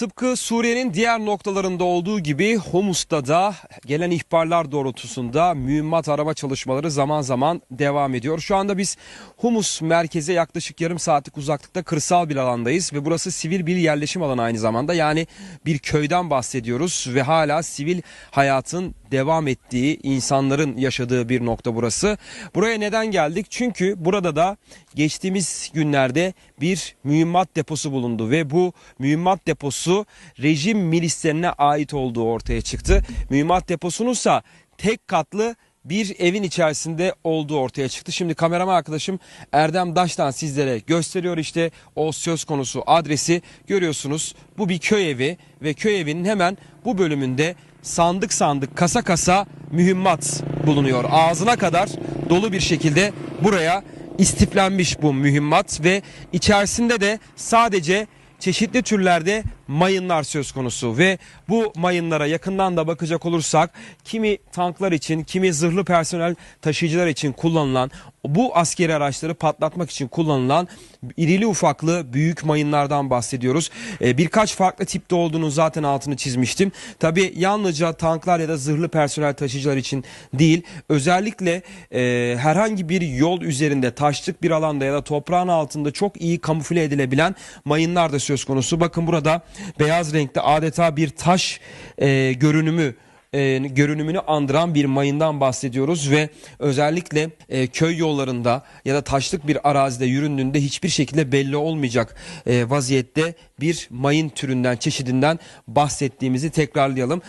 Tıpkı Suriye'nin diğer noktalarında olduğu gibi Humus'ta da gelen ihbarlar doğrultusunda mühimmat arama çalışmaları zaman zaman devam ediyor. Şu anda biz Humus merkeze yaklaşık yarım saatlik uzaklıkta kırsal bir alandayız ve burası sivil bir yerleşim alanı aynı zamanda. Yani bir köyden bahsediyoruz ve hala sivil hayatın devam ettiği, insanların yaşadığı bir nokta burası. Buraya neden geldik? Çünkü burada da geçtiğimiz günlerde bir mühimmat deposu bulundu ve bu mühimmat deposu rejim milislerine ait olduğu ortaya çıktı. Mühimmat deposununsa tek katlı bir evin içerisinde olduğu ortaya çıktı. Şimdi kameraman arkadaşım Erdem Daş'tan sizlere gösteriyor işte o söz konusu adresi görüyorsunuz. Bu bir köy evi ve köy evinin hemen bu bölümünde sandık sandık kasa kasa mühimmat bulunuyor. Ağzına kadar dolu bir şekilde buraya istiflenmiş bu mühimmat ve içerisinde de sadece çeşitli türlerde mayınlar söz konusu. Ve bu mayınlara yakından da bakacak olursak kimi tanklar için kimi zırhlı personel taşıyıcılar için kullanılan bu askeri araçları patlatmak için kullanılan irili ufaklı büyük mayınlardan bahsediyoruz. Ee, birkaç farklı tipte olduğunu zaten altını çizmiştim. Tabi yalnızca tanklar ya da zırhlı personel taşıyıcılar için değil özellikle e, herhangi bir yol üzerinde taşlık bir alanda ya da toprağın altında çok iyi kamufle edilebilen mayınlar da söz konusu. Bakın burada beyaz renkte adeta bir taş e, görünümü e, görünümünü andıran bir mayından bahsediyoruz ve özellikle e, köy yollarında ya da taşlık bir arazide yüründüğünde hiçbir şekilde belli olmayacak e, vaziyette bir mayın türünden çeşidinden bahsettiğimizi tekrarlayalım.